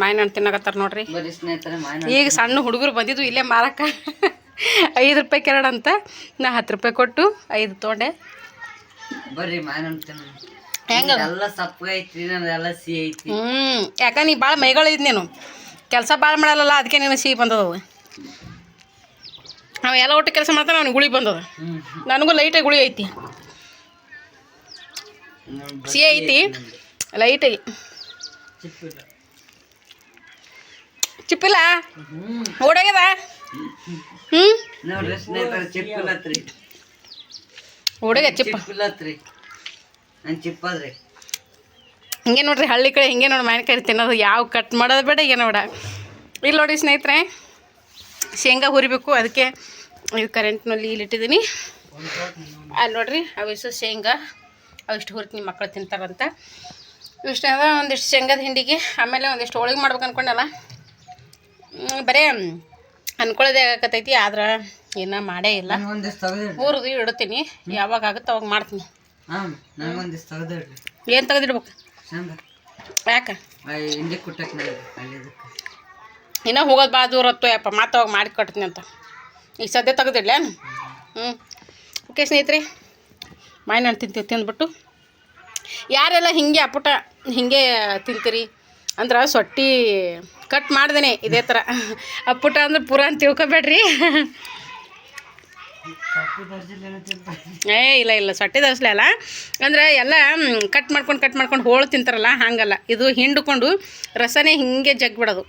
ಮಾವಿನ ಹಣ್ಣು ತಿನ್ನಕತ್ತಾರ ನೋಡ್ರಿ. ಈಗ ಸಣ್ಣ ಹುಡುಗರು ಬಂದಿದ್ದು ಇಲ್ಲೇ ಮಾರಕ್ಕ. ಐದು ರೂಪಾಯಿ ಕೆರಡ ಅಂತ. ನಾ ಹತ್ತು ರೂಪಾಯಿ ಕೊಟ್ಟು ಐದು ತೊಗೊಂಡೆ ಬರ್ರಿ. ಹೆಂಗ? ಎಲ್ಲ ಸಿಹಿ ಐತಿ ಹ್ಞೂ ಯಾಕ ನೀ ಭಾಳ ಮೈಗಳು ಇದ್ ನೀನು. ಕೆಲಸ ಭಾಳ ಮಾಡಲ್ಲ ಅದಕ್ಕೆ ನೀನು ಸಿಹಿ ಬಂದದವು. ನಾವು ಎಲ್ಲ ಒಟ್ಟು ಕೆಲಸ ಮಾಡ್ತಾನೆ ಅವ್ನಿಗೆ ಗುಳಿ ಬಂದದ. ನನಗೂ ಲೈಟಾಗಿ ಗುಳಿ ಐತಿ. ಸಿಹಿ ಐತಿ. ಲೈಟಾಗಿ ಚಿಪ್ಪಿಲ್ಲ. ಓಡೋಗ್ಯದ ಹ್ಞೂ ಓಡಾಗ್ಯ ಚಿಪ್ಪ. ಹಿಂಗೆ ನೋಡ್ರಿ ಹಳ್ಳಿ ಕಡೆ ಹಿಂಗೆ ನೋಡಿ ಮಾವಿನಕಾಯಿ ತಿನ್ನೋದು. ಯಾವ ಕಟ್ ಮಾಡೋದು ಬೇಡ ಈಗ ನೋಡ. ಇಲ್ಲಿ ನೋಡಿ ಸ್ನೇಹಿತರೆ ಶೇಂಗಾ ಹುರಿಬೇಕು. ಅದಕ್ಕೆ ಇದು ಕರೆಂಟ್ನಲ್ಲಿ ಇಲ್ಲಿ ಇಟ್ಟಿದ್ದೀನಿ. ಅಲ್ಲಿ ನೋಡ್ರಿ ಅವಿಷ್ಟು ಶೇಂಗಾ. ಅವಿಷ್ಟು ನಿಮ್ಮ ಮಕ್ಕಳು ತಿಂತಾರಂತ. ಇವಿಷ್ಟು ಒಂದಿಷ್ಟು ಶೇಂಗಾದ ಹಿಂಡಿಗೆ. ಆಮೇಲೆ ಒಂದಿಷ್ಟು ಹೋಳಿಗೆ ಮಾಡ್ಬೇಕು ಅನ್ಕೊಂಡಲ್ಲ. ಹ್ಮ್, ಬರೇ ಅನ್ಕೊಳ್ಳೋದೇ ಆಗಕತ್ತೈತಿ ಆದ್ರೆ ಇನ್ನೂ ಮಾಡೇ ಇಲ್ಲ. ಊರದು ಇಡ್ತೀನಿ ಯಾವಾಗ ಆಗುತ್ತೆ ಅವಾಗ ಮಾಡ್ತೀನಿ. ಏನು ತೆಗೆದಿಡ್ಬೇಕು ಯಾಕೆ? ಇನ್ನೂ ಹೋಗೋದು ಭಾಳ ದೂರ ಹೊತ್ತು ಯಪ್ಪ ಮತ್ತೆ ಅವಾಗ ಮಾಡಿ ಕಟ್ತೀನಿ ಅಂತ. ಈಗ ಸದ್ಯ ತೆಗೆದಿಡ್ಲೇನು ಹ್ಞೂ ಓಕೆ ಸ್ನೇಹಿತರೆ ಮಾಯಿನ ತಿಂತೀವಿ ತಿಂದ್ಬಿಟ್ಟು. ಯಾರೆಲ್ಲ ಹಿಂಗೆ ಅಪ್ಪುಟ ಹಿಂಗೆ ತಿಂತೀರಿ? ಅಂದ್ರೆ ಸೊಟ್ಟಿ ಕಟ್ ಮಾಡ್ದೇನೆ ಇದೇ ಥರ ಅಪ್ಪುಟ ಅಂದ್ರೆ ಪೂರ ಅಂತ ತಿಳ್ಕೊಬೇಡ್ರಿ. ಏ ಇಲ್ಲ ಇಲ್ಲ ಸೊಟ್ಟೆ ದರ್ಸ್ಲೆ ಅಲ್ಲ. ಅಂದ್ರೆ ಎಲ್ಲ ಕಟ್ ಮಾಡ್ಕೊಂಡು ಕಟ್ ಮಾಡ್ಕೊಂಡು ಹೋಳು ತಿಂತಾರಲ್ಲ ಹಾಗಲ್ಲ. ಇದು ಹಿಂಡ್ಕೊಂಡು ರಸನೇ ಹಿಂಗೆ ಜಗ್ಬಿಡೋದು.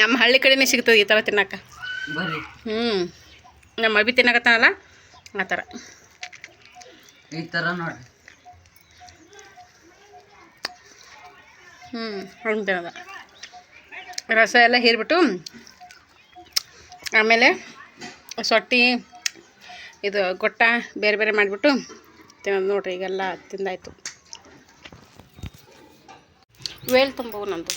ನಮ್ಮ ಹಳ್ಳಿ ಕಡೆನೇ ಸಿಗ್ತದೆ ಈ ಥರ ತಿನ್ನಕ್ಕೆ. ಬರ್ರಿ. ಹ್ಞೂ ನಮ್ಮ ಅಭಿ ತಿನ್ನಕತ್ತಾನಲ್ಲ ಆ ಥರ ಈ ಥರ ನೋಡಿ. ಹ್ಞೂ ಹಂಗೆ ರಸ ಎಲ್ಲ ಹೀರಿಬಿಟ್ಟು, ಆಮೇಲೆ ಸೊಟ್ಟಿ, ಇದು ಗೊಟ್ಟ ಬೇರೆ ಬೇರೆ ಮಾಡಿಬಿಟ್ಟು ತಿನ್ನೋದು ನೋಡ್ರಿ, ಈಗೆಲ್ಲ ತಿಂದಾಯಿತು. ವೇಲ್ ತುಂಬವು ನಂದು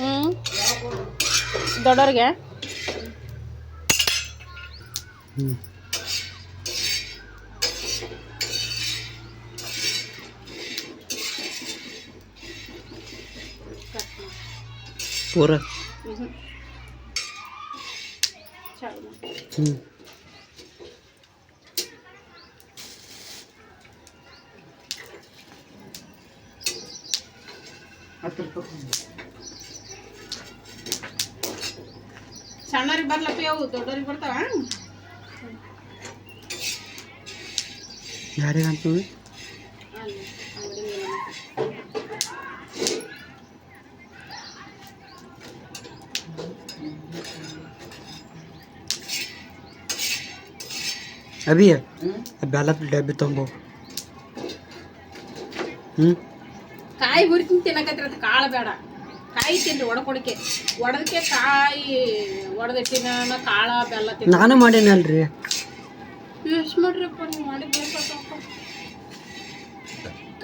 ಹ್ಞೂ ದೊಡ್ಡವ್ರಿಗೆ ಪೂರ ಹ್ಞೂ ಸಣ್ಣವ್ರಿಗೆ ಬರ್ಲಪ್ಪ ಅವು ದೊಡ್ಡವ್ರಿಗೆ ಬರ್ತಾವ ಯಾರಿಗೆ ಅಂತೀವಿ ಅಭಿಯ ಅಭಿ ಬೆಲ್ಲದ ಡಬ್ಬಿ ತೊಂಬೋ. ಹ್ಞೂ ಕಾಯಿ ಹುರಿತೀನಿ ತಿನ್ನಕತ್ತಿರತ್ತ ಕಾಳು ಬೇಡ. ಕಾಯಿ ತಿನ್ರಿ ಒಡಕೊಡಿಕೆ ಒಡದಕ್ಕೆ ಕಾಯಿ ಒಡೆದಿಟ್ಟಿನ ಕಾಳ ಬೆಲ್ಲ ತಿನ್ನ ನಾನು ಮಾಡೇನಲ್ರಿ? ಎಷ್ಟು ಮಾಡ್ರಿಪ್ಪ ನೀವು ಮಾಡಿದ್ರೆ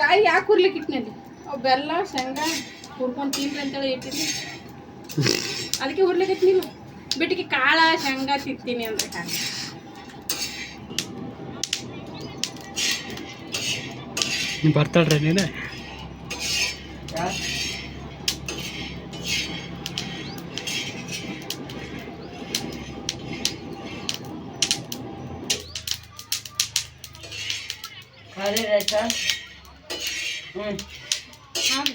ಕಾಯಿ ಯಾಕೆ ಹುರ್ಲಿಕ್ಕೆ ಇಟ್ಟಿನಲ್ಲಿ ಅವು ಬೆಲ್ಲ ಶೇಂಗಾ ಹುರ್ಕೊಂಡು ತಿನ್ರಿ ಅಂತೇಳಿ ಇಟ್ಟಿದ್ನಿ. ಅದಕ್ಕೆ ಹುರ್ಲಿಕ್ಕೆ ನೀವು ಬಿಟ್ಟಿಗೆ ಕಾಳ ಶೇಂಗಾ ತಿಂತೀನಿ ಅಂತ ಕಾಯಿ ನೀವು ಬರ್ತಾಳ್ರಿ ನೀನು? ಹ್ಞೂ ಹಾಂ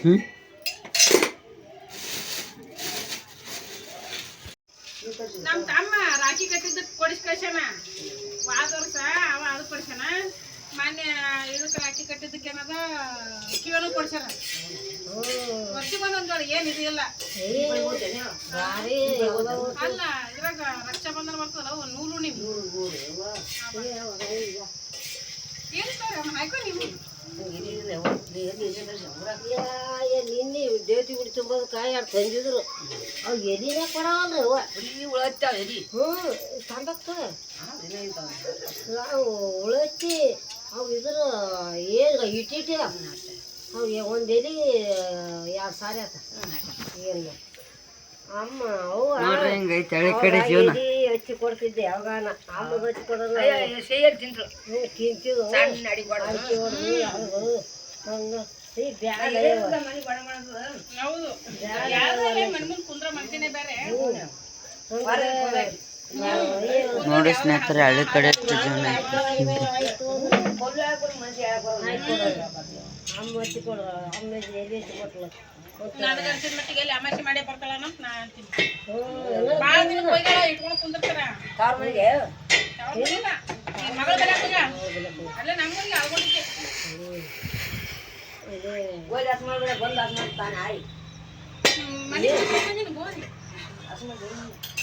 ಹ್ಞೂ ನಮ್ಮ ತಮ್ಮ ರಾಖಿ ಕಟ್ಟಿದ್ದಕ್ಕೆ ಕೊಡಿಸ್ ಕಳ್ಸ್ಯಾನ. ವಾದ ವರ್ಷ ಅವ ಅದು ಕೊಡ್ಸ್ಯಾನ. ಮೊನ್ನೆ ಇದಕ್ಕೆ ರಾಖಿ ಕಟ್ಟಿದ್ದಕ್ಕೆ ಏನದ ಕಿವನು ಕೊಡ್ಸಣ ವರ್ಷಕ್ಕೆ ಒಂದೊಂದು ಜೋಡಿ ಏನು ಇದು ಇಲ್ಲ. ಅಲ್ಲ ಇದ್ರಾಗ ರಕ್ಷಾಬಂಧನ ಬರ್ತದಲ್ಲ ಅವು ನೂಲು ನೀವು ಏನು ಸರ್ ಹಾಕೋ ನೀವು? ನಿನ್ನೆ ದೇವತಿ ಗುಡಿ ತುಂಬೋದು ಕಾಯಿ ಆಡ್ ತಂದಿದ್ರು ಅವು ಎದಿನೇ ಕೊಡವಲ್ರಿ ಅವ್ವ ಹ್ಞೂ ತಂದಕ್ಕ ನಾವು ಉಳತ್ತಿ ಅವು ಇದ್ರ ಏನು ಇಟ್ಟಿಟ್ಟಿ ಅವು ಒಂದು ಎಲೆ ಎರಡು ಸಾರಿ ಆತ ಏನು ಅಮ್ಮ ಅವು ಹಿಂಗೈತೆ ಹಳೆ ಕಡೆ ಜೀವನ. ಹಚ್ಚಿ ಕೊಡ್ತಿದ್ದೆ ಯಾವಾಗಾನ ಅಮ್ಮಗೆ ಹಚ್ಚಿ ಕೊಡೋದು ತಿಂತಿದ್ದು ಅಡಿಕೆ ಹೊಡ್ದು ಯಾವ್ದು ಹಂಗೆ. ಈ ಬ್ಯಾಡ ಹೌದು. ಯಾವ್ದೇ ನೋಡಿ ಸ್ನೇಹಿತರೆ ಹಳ್ಳಿ ಕಡೆ ಎಷ್ಟು ಜೀವನ ಅಮ್ಮ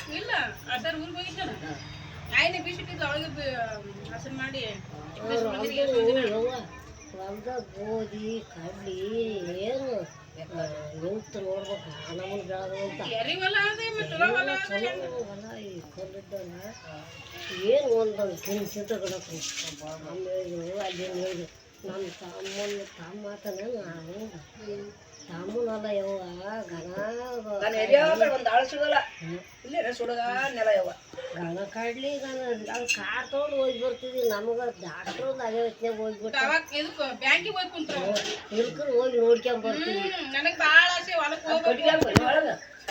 ಅಲ್ಲೇ ನೀನು ಇಲ್ಲ ಅದರ ಊರಿಗೆ ಹೋಗಿದ್ದಾನ ಆಯ್ನೆ ಬೀಸಿಟ್ಟಿದ್ದು ಅವಳಿಗೆ ಹಸನ್ ಮಾಡಿ. ಹೊಲ್ದಾಗ ಗೋಧಿ ಕಡ್ಲಿ ಏನು ನಿಂತು ನೋಡ್ಬೇಕು ನಮಗೆ ಬೆಳೆದಂತ ಹೊಲ ಈ ಕೊಲ್ಲಿದ್ದಲ್ಲ ಏನು ಒಂದೊಂದು ತಿನ್ಸಿದ್ದ ಗಿಡಕ್ಕೆ ಆಮೇಲೆ ಅಲ್ಲಿ ನೋಡಿ ನಮ್ಮ ತಮ್ಮನ ತಮ್ಮ ಆತನ ನಾವು ತಮ್ಮನಲ್ಲ ಯವ್ವ. ಗಣ ಗಣ ಕಡ್ಲಿ ಗಣ ಕಾರ್ ತೊಗೊಂಡು ಹೋಗಿ ಬರ್ತಿದ್ವಿ. ನಮಗೆ ಡಾಕ್ಟ್ರು ಅದೇ ಹೊತ್ತಿನಾಗ ಹೋಗ್ಬಿಟ್ಟು ಅವಾಗ ಇದಕ್ಕೆ ಬ್ಯಾಂಕಿಗೆ ಹೋಗಿ ಕುಂತ್ರ ಇಲ್ಕರ್ ಹೋಗಿ ನೋಡ್ಕೊಂಡ್ ಬರ್ತೀವಿ ನನಗೆ ಭಾಳ ಆಸೆ ಹೊಲಕ್ಕೆ ಹೋಗ್ಬೇಕು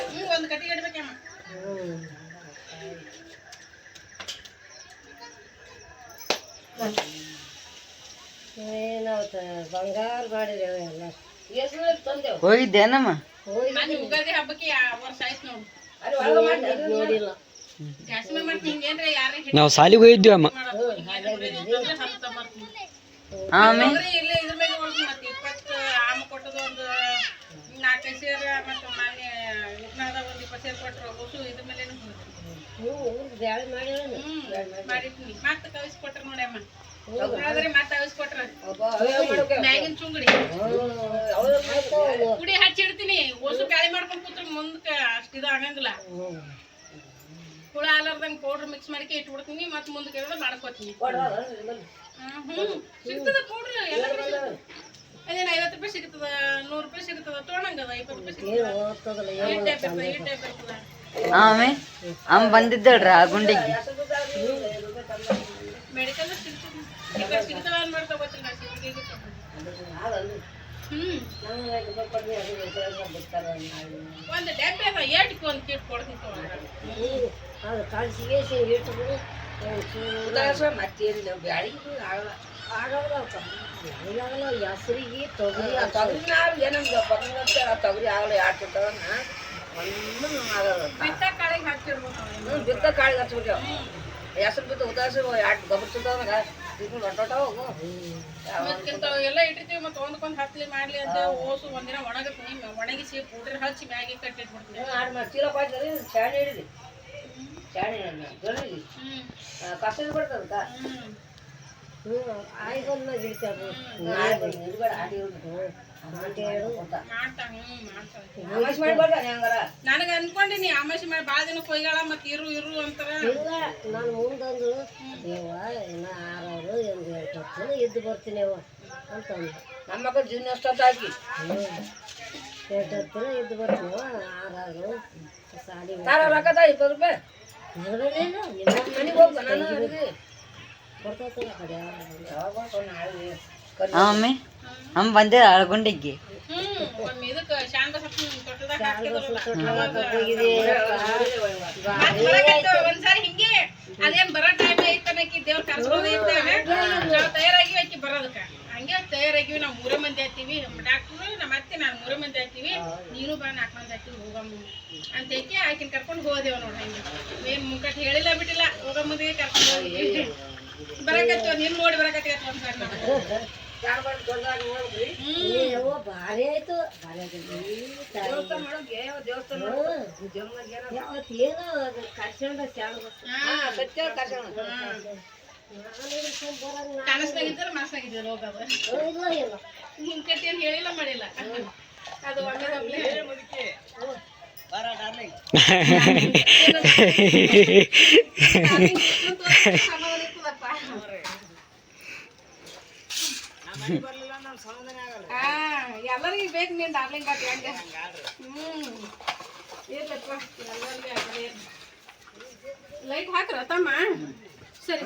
ಹ್ಞೂ ಒಂದು ಕಟ್ಟಿಗೆ ಇಡ್ಬೇಕಮ್ಮ ಹ್ಞೂ ಏನಾವತ್ತ ಬಂಗಾರ ಮಾಡಿದೇವೆ ಎಲ್ಲ? ಹೋಗಿದ್ದೇನಮ್ಮ? ಹೋಗಿ ನಾನು ಯುಗಾದಿ ಹಬ್ಬಕ್ಕೆ ಯಾ ವರ್ಷ ಆಯ್ತು ನೋಡು. ನೋಡಿಲ್ಲ ಜಾಸ್ತಿ ಮಾಡ್ತೀನಿ ಹಿಂಗೇನ್ರಿ ಯಾರೇ ನಾವು ಸಾಲಿಗೆ ಹೋಗಿದ್ವಿ ಅಮ್ಮ ಆಮೇಲೆ ಇಲ್ಲೇ ಇದ್ರ ಮೇಲೆ ಹೊಡ್ತೀನಿ ಮತ್ತೆ ಕಳಿಸ್ಕೊಟ್ರ ನೋಡಿ ಅಮ್ಮ ಆದ್ರೆ ಮತ್ತೆ ಕಳಿಸ್ಕೊಟ್ರ. ಮ್ಯಾಗಿನ ಚುಂಗಡಿ. ಕುಡಿ ಹಚ್ಚಿಡ್ತೀನಿ ಓಸು ಬ್ಯಾಳಿ ಮಾಡ್ಕೊಂಡು ಕೂತ್ರ ಮುಂದಕ್ಕೆ ಅಷ್ಟು ಇದು ಆಗಂಗಿಲ್ಲ. ಹುಳ ಆಲಾರ್ದಂಗೆ ಪೌಡ್ರ್ ಮಿಕ್ಸ್ ಮಾಡಿ ಇಟ್ಬಿಡ್ತೀನಿ ಮತ್ತೆ ಮುಂದಕ್ಕೆ ಇರೋದು ಮಾಡ್ಕೋತೀನಿ. ಹ್ಞೂ ಸಿಗ್ತದ ಪೌಡ್ರ್ ಎಲ್ಲ ಅದೇನು ಐವತ್ತು ರೂಪಾಯಿ ಸಿಗ್ತದ ನೂರು ರೂಪಾಯಿ ಸಿಗ್ತದ ತೊಗೊಂಡಂಗದ ಇಪ್ಪತ್ತು ರೂಪಾಯಿ ಸಿಗ್ತದ? ಈ ಟೈಪ್ ಇರ್ತದ ಟೈಪ್ ಇರ್ತದ. ಆಮೇಲೆ ಅಮ್ಮ ಬಂದಿದ್ದಳ್ರಿ ಆ ಗುಂಡಿಗೆ. ಮೆಡಿಕಲ್ ಸಿಗ್ತದ. ಸಿಗ್ತದ ಅನ್ಮಾಡ್ತಾ ಗೊತ್ತಿಲ್ಲ ಸಿಗ್ತದೆ. ಒಂದು ಡಬ್ಬೆ ಅದ ಏಟಿಗೆ ಒಂದು ಕೀಟ್ ಕೊಡ್ತೀನಿ ತಗೊಳ್ಳಿ. ಅದು ಕಳ್ಸಿಗೆ ಇಟ್ಟು ಆಗಲ್ಲ ಹೆಸರಿಗೆ ತೊಗರಿ ಬಿತ್ತ ಕಾಳಿಗೆ ಹಾಕಿರ್ಬೇಕು ಅವ್ನು. ಬಿತ್ತ ಕಾಳಿಗೆ ಹಚ್ಬಿಟ್ಟಾವ ಹೆಸರು ಬಿತ್ತು ಉದಾಸರು ಎರಡು ಗೊಬ್ಬರ ಸುತ್ತವನಾಗ ತಿಂಗಳು ಹೊಟ್ಟೋಟಾವ ಮತ್ಕಿಂತ ಎಲ್ಲ ಇಟ್ಟಿರ್ತೀವಿ ಮತ್ತೆ ಒಂದಕ್ಕೊಂದು ಹತ್ಲಿ ಮಾಡ್ಲಿ ಅಂತ ಓಸು ಒಂದಿನ ಒಣಗತ್ನಿ ಒಣಗಿಸಿ ಪುಡ್ರಿ ಹಚ್ಚಿ ಮ್ಯಾಗಿ ಕಟ್ಟಿಟ್ಬಿಡ್ತೀನಿ ಆರು ಮಾಡಿ ಚೀಲ ಪಾಯ್ತಾರೆ ಶಾಣೆ ಹಿಡಿದಿ ಹ್ಮ್. ಕಷ್ಟ ಬರ್ತದಕ್ಕ ಹ್ಮ್. ಹ್ಞೂ ಇಡ್ತಾರೆ ಇಡಬೇಡ ಆಟಿ ಇಡ್ಬೇಕು ಆಂಟಿ ನನಗೆ ಅನ್ಕೊಂಡಿನಿ ಆಮೇಲೆ ಮಾಡಿ ಭಾಳ ದಿನ ಕೊಯ್ಗಾಳ ಮತ್ತೆ ಇರು ಇರು ಅಂತಾರ. ನಾನು ಮುಂದೊಂದು ದೇವ ಇನ್ನು ಆರವರು ಒಂದು ಜನ ಇದ್ದು ಬರ್ತೀನಿ ಅವ ಅಂತಂದು ನಮ್ಮ ಮಗ ಜೀವನ ಹ್ಞೂ ಎಂಟು ಇದ್ದು ಬರ್ತೀನಿ ಆರಾರು ಸಾಲಿ ತಾರ ರೊಕ್ಕ ತಾ ಇಪ್ಪತ್ತು ರೂಪಾಯಿ? ಮನೆಗೆ ಹೋಗ್ತ ನಾನು ಕೊಡ್ತೈತಲ್ಲ ಕಡೆ ಯಾವಾಗ ನಾಳೆ? ಆಮೇಲೆ ಬಂದೆ ಅಳಗುಂಡಿಗೆ ಬರಾಕತ್ತ ಅದೇನ್ ಬರೋ ಟೈಮ್ ಐತನಕಿ ದೇವ್ರ ಕರ್ಸ್ಕೊಂಡ್ ನಾವ್ ತಯಾರಾಗಿ ಆಕಿ ಬರೋದಕ್ಕ ಹಂಗೆ ತಯಾರಾಗಿವಿ ನಾವು ಮೂರೇ ಮಂದಿ ಆಗ್ತೀವಿ ಡಾಕ್ಟ್ರು ನಮ್ಮ ಅತ್ತೆ ನಾನು ಮೂರೇ ಮಂದಿ ಆಗ್ತೀವಿ ನೀನು ಬಾ ನಾಲ್ಕು ಮಂದಿ ಆಗ್ತೀವಿ ಹೋಗಮ್ಮ ಅಂತ ಏಕೆ ಆಕಿನ ಕರ್ಕೊಂಡು ಹೋದೆವು ನೋಡಿ ಹಂಗೆ ಏನು ಮುಕ್ಕಟ್ಟು ಹೇಳಿಲ್ಲ ಬಿಟ್ಟಿಲ್ಲ ಹೋಗಮ್ಮದಿಗೆ ಮುಂದೆ ಕರ್ಕೊಂಡು ಹೋಗಿ ಬರಕತ್ತವ ನೀನು ನೋಡಿ ಬರಕತ್ತ ಅಂತ ಜಾನವಾರ ದೊಡ್ಡದಾಗಿ ನೋಡ್ರಿ ಯವ್ವ ಭಾರಿ ಆಯ್ತು ಭಾರಿ ಆಗೈತಿ ತಾಯಿ. ದೇವಸ್ಥಾನ ಮಾಡೋಕೆ ದೇವಸ್ಥಾನ ಹ್ಮ್. ಜಮ್ಮಗ್ ಏನೋ ಯಾವತ್ತು ಏನೋ ಅದು ಕರ್ಸ್ಕೊಂಡ ಚಾಡ್ ಹಾ ಸತ್ಯ ಕರ್ಸೋಣ ಕನಸ್ನಾಗಿದ್ದರೆ ಮನಸ್ಸಾಗಿದ್ದರು ಹೋಗವ ಇಲ್ಲ ಇಲ್ಲ ನಿಮ್ ಕಟ್ಟಿ ಏನು ಹೇಳಿಲ್ಲ ಮಾಡಿಲ್ಲ ಅದು ಒಮ್ಮೆ ಒಮ್ಮೆ ಎಲ್ಲರಿಗೂ ಬೇಕು ನೀನು ಡಾರ್ಲಿಂಗ್ ಆತ ಹೆಂಗೆ ಹ್ಞೂ ಇರ್ಲಪ್ಪ ಎಲ್ಲರಿಗೂ ಲೈಟ್ ಹಾಕ್ರ ತಮ್ಮ? ಸರಿ